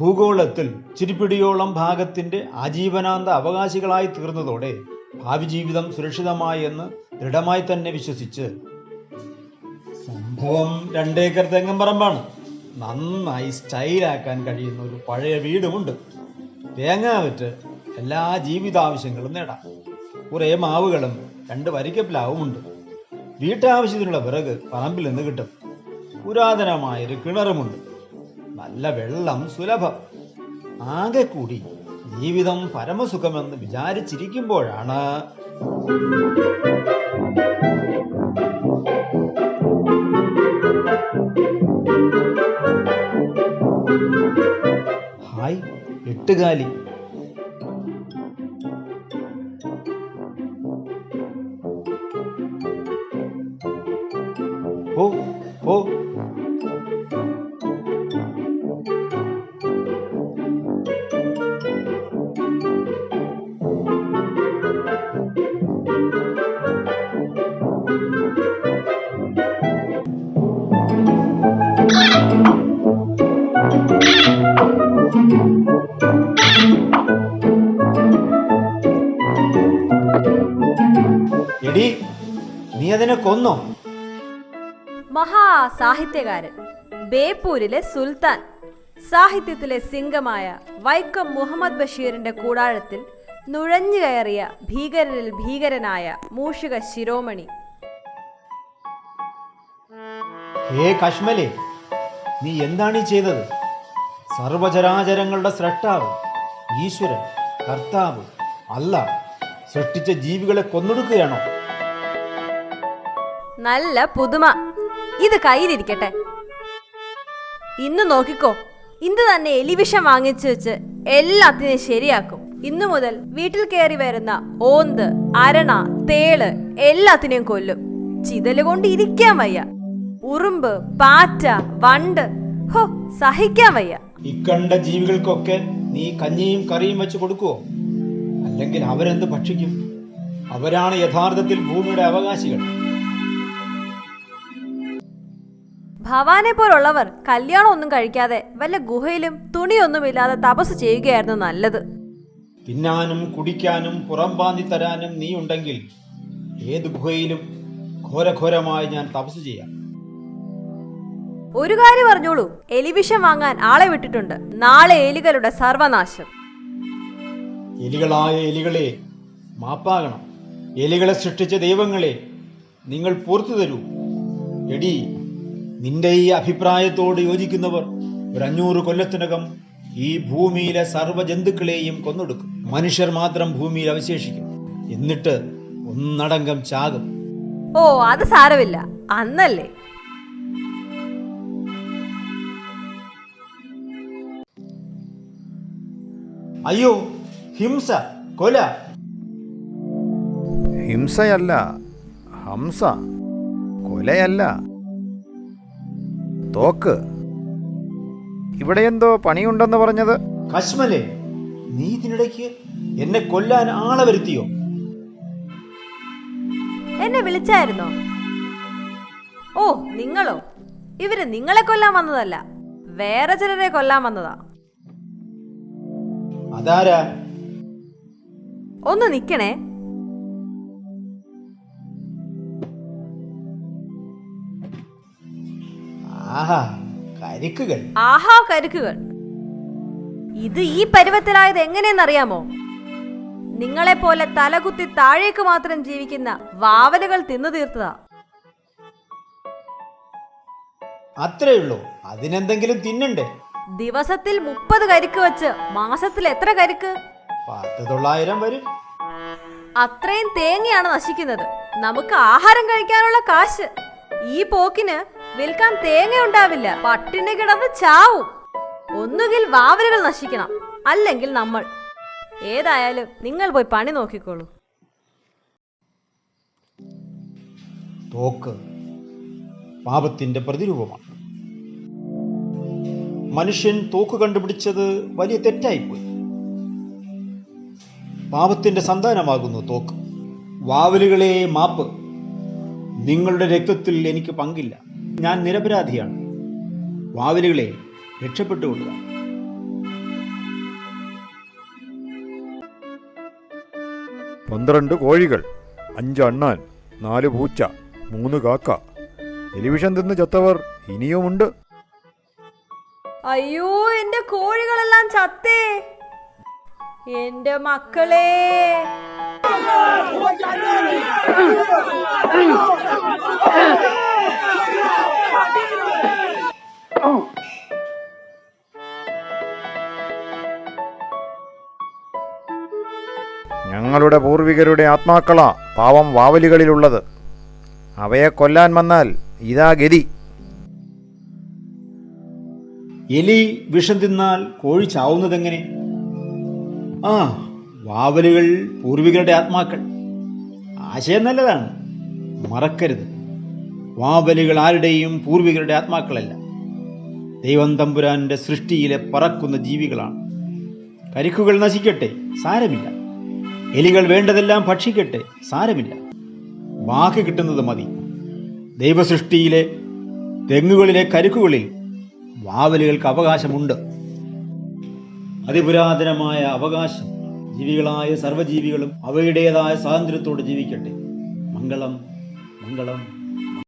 ഭൂഗോളത്തിൽ ചിരിപ്പിടിയോളം ഭാഗത്തിന്റെ ആജീവനാന്ത അവകാശികളായി തീർന്നതോടെ ഭാവി ജീവിതം സുരക്ഷിതമായി എന്ന് ദൃഢമായി തന്നെ വിശ്വസിച്ച്. സംഭവം രണ്ടേക്കർ തെങ്ങമ്പറമ്പാണ് നന്നായി സ്റ്റൈലാക്കാൻ കഴിയുന്ന ഒരു പഴയ വീടുമുണ്ട്. തേങ്ങ വിറ്റ് എല്ലാ ജീവിതാവശ്യങ്ങളും നേടാം. കുറേ മാവുകളും രണ്ട് വരിക്കപ്പിലാവും ഉണ്ട് വീട്ടാവശ്യത്തിനുള്ള വിറക് പറമ്പിൽ നിന്ന് കിട്ടും. പുരാതനമായൊരു കിണറുമുണ്ട്. നല്ല വെള്ളം സുലഭം. ആകെ കൂടി ജീവിതം പരമസുഖമെന്ന് വിചാരിച്ചിരിക്കുമ്പോഴാണ്. ഹായ് എട്ടുകാലി. ഓ ഓ. നീ അതിനെ കൊന്നോ? മഹാ സാഹിത്യകാരൻ ബേപ്പൂരിലെ സുൽത്താൻ സാഹിത്യത്തിലെ സിംഗമായ വൈക്കം മുഹമ്മദ് ബഷീറിന്റെ കൂടാഴത്തിൽ നുഴഞ്ഞു കയറിയ ഭീകരരിൽ ഭീകരനായ മൂഷിക ശിരോമണി. ഹേ കശ്മലേ നീ എന്താണ് ഈ ചെയ്തത്? സർവചരാചരങ്ങളുടെ സ്രഷ്ടാവ് ഈശ്വരൻ കർത്താവ് അല്ല സൃഷ്ടിച്ച ജീവികളെ കൊന്നൊടുക്കുകയാണോ? നല്ല പുതുമ. ഇത് കയ്യിലിരിക്കട്ടെ. ഇന്ന് നോക്കിക്കോ ഇന്ന് തന്നെ എലിവിഷം വാങ്ങിച്ചു വെച്ച് എല്ലാത്തിനെയും ശരിയാക്കും. ഇന്നു മുതൽ വീട്ടിൽ കയറി വരുന്ന ഓന്ത് അരണ തേൾ എല്ലാത്തിനെയും കൊല്ലും. ചിതൽ കൊണ്ട് ഇരിക്കാൻ വയ്യ. ഉറുമ്പ് പാറ്റ വണ്ട് ഹോ സഹിക്കാൻ വയ്യ. ഇക്കണ്ട ജീവികൾക്കൊക്കെ നീ കഞ്ഞിയും കറിയും വെച്ച് കൊടുക്കുവോ? അല്ലെങ്കിൽ അവരെന്ത് ഭക്ഷിക്കും? അവരാണ് യഥാർത്ഥത്തിൽ ഭൂമിയുടെ അവകാശികൾ. ഭവാനെ പോലുള്ളവർ കല്യാണമൊന്നും കഴിക്കാതെ വല്ല ഗുഹയിലും തുണിയൊന്നുമില്ലാതെ തപസ് ചെയ്യുകയായിരുന്നു നല്ലത്. തിന്നാനും കുടിക്കാനും പുറം പാന്തി തരാനും നീ ഉണ്ടെങ്കിൽ ഏത് ഗുഹയിലും ഘോരഘോരമായി ഞാൻ തപസ് ചെയ്യാം. ഒരു കാര്യം പറഞ്ഞോളൂ എലിവിഷം വാങ്ങാൻ ആളെ വിട്ടിട്ടുണ്ട്. നാളെ എലികളുടെ സർവനാശം. എലികളായ എലികളെ മാപ്പാകണം. എലികളെ സൃഷ്ടിച്ച ദൈവങ്ങളെ നിങ്ങൾ പൂർത്തു തരൂ. എടി നിന്റെ ഈ അഭിപ്രായത്തോട് യോജിക്കുന്നവർ ഒരു അഞ്ഞൂറ് കൊല്ലത്തിനകം ഈ ഭൂമിയിലെ സർവ ജന്തുക്കളെയും കൊന്നൊടുക്കും. മനുഷ്യർ മാത്രം ഭൂമിയിൽ അവശേഷിക്കും. എന്നിട്ട് ഒന്നടങ്കം ചാകും. ഓ അത് സാരമില്ല. അന്നല്ലേ. അയ്യോ ഹിംസ കൊല. ഹിംസയല്ല ഹംസ. കൊലയല്ല. തോക്ക്. ഇവിടെ എന്തോ പണിയുണ്ടെന്ന് പറഞ്ഞത്? കശ്മലേ നീ ഇതിനിടയ്ക്ക് എന്നെ കൊല്ലാൻ ആളെ വരുത്തിയോ? എന്നെ വിളിച്ചായിരുന്നോ? ഓ നിങ്ങളോ? ഇവർ നിങ്ങളെ കൊല്ലാൻ വന്നതല്ല വേറെ ചിലരെ കൊല്ലാൻ വന്നതാ. അതാരാ? ഒന്ന് നിക്കണേ. ആഹാ കരിക്കുകൾ. ആഹാ കരുക്കുകൾ. ഇത് ഈ പരുവത്തിലായത് എങ്ങനെയെന്നറിയാമോ? നിങ്ങളെ പോലെ തലകുത്തി താഴേക്ക് മാത്രം ജീവിക്കുന്ന വാവലുകൾ തിന്നു തീർത്തതാ. അത്രേ ഉള്ളൂ അതിനെന്തെങ്കിലും തിന്നണ്ടേ? ദിവസത്തിൽ മുപ്പത് കരിക്ക് വെച്ച് മാസത്തിൽ എത്ര കരിക്ക്? പത്ത് തൊള്ളായിരം വരും. അത്രയും തേങ്ങയാണ് നശിക്കുന്നത്. നമുക്ക് ആഹാരം കഴിക്കാനുള്ള കാശ്. ഈ പോക്കിന് വിൽക്കാൻ തേങ്ങ ഉണ്ടാവില്ല. പട്ടിണി കിടന്ന് ചാവും. ഒന്നുകിൽ വാവലുകൾ നശിക്കണം. അല്ലെങ്കിൽ നമ്മൾ. ഏതായാലും നിങ്ങൾ പോയി പണി നോക്കിക്കോളൂ. തോക്ക് പാപത്തിന്റെ പ്രതിരൂപമാണ്. മനുഷ്യൻ തോക്ക് കണ്ടുപിടിച്ചത് വലിയ തെറ്റായിപ്പോയി. പാപത്തിന്റെ സന്താനമാകുന്നു തോക്ക്. വാവലുകളെ മാപ്പ്. നിങ്ങളുടെ രക്തത്തിൽ എനിക്ക് പങ്കില്ല. ഞാൻ നിരപരാധിയാണ്. വാവലുകളെ രക്ഷപ്പെട്ടുകൊള്ളുക. പന്ത്രണ്ട് കോഴികൾ അഞ്ച് അണ്ണാൻ നാല് പൂച്ച മൂന്ന് കാക്ക. ടെലിവിഷൻ തിന്ന് ചത്തവർ ഇനിയുമുണ്ട്. അയ്യോ എന്റെ കോഴികളെല്ലാം ചത്തേ. എന്റെ മക്കളെ. ഞങ്ങളുടെ പൂർവികരുടെ ആത്മാക്കളാ പാവം വാവലികളിലുള്ളത്. അവയെ കൊല്ലാൻ വന്നാൽ ഇതാ ഗതി. എലി വിഷം തിന്നാൽ കോഴി ചാവുന്നതെങ്ങനെ? ആ വാവലുകൾ പൂർവികരുടെ ആത്മാക്കൾ. ആശയം നല്ലതാണ്. മറക്കരുത്. വാവലുകൾ ആരുടെയും പൂർവികരുടെ ആത്മാക്കളല്ല. ദൈവം തമ്പുരാന്റെ സൃഷ്ടിയിലെ പറക്കുന്ന ജീവികളാണ്. കരിക്കുകൾ നശിക്കട്ടെ സാരമില്ല. എലികൾ വേണ്ടതെല്ലാം ഭക്ഷിക്കട്ടെ സാരമില്ല. ബാക്കി കിട്ടുന്നത് മതി. ദൈവസൃഷ്ടിയിലെ തെങ്ങുകളിലെ കരുക്കുകളിൽ വാവലുകൾക്ക് അവകാശമുണ്ട്. അതിപുരാതനമായ അവകാശം ജീവികളായ സർവജീവികളും അവയുടേതായ സ്വാതന്ത്ര്യത്തോടെ ജീവിക്കട്ടെ. മംഗളം മംഗളം.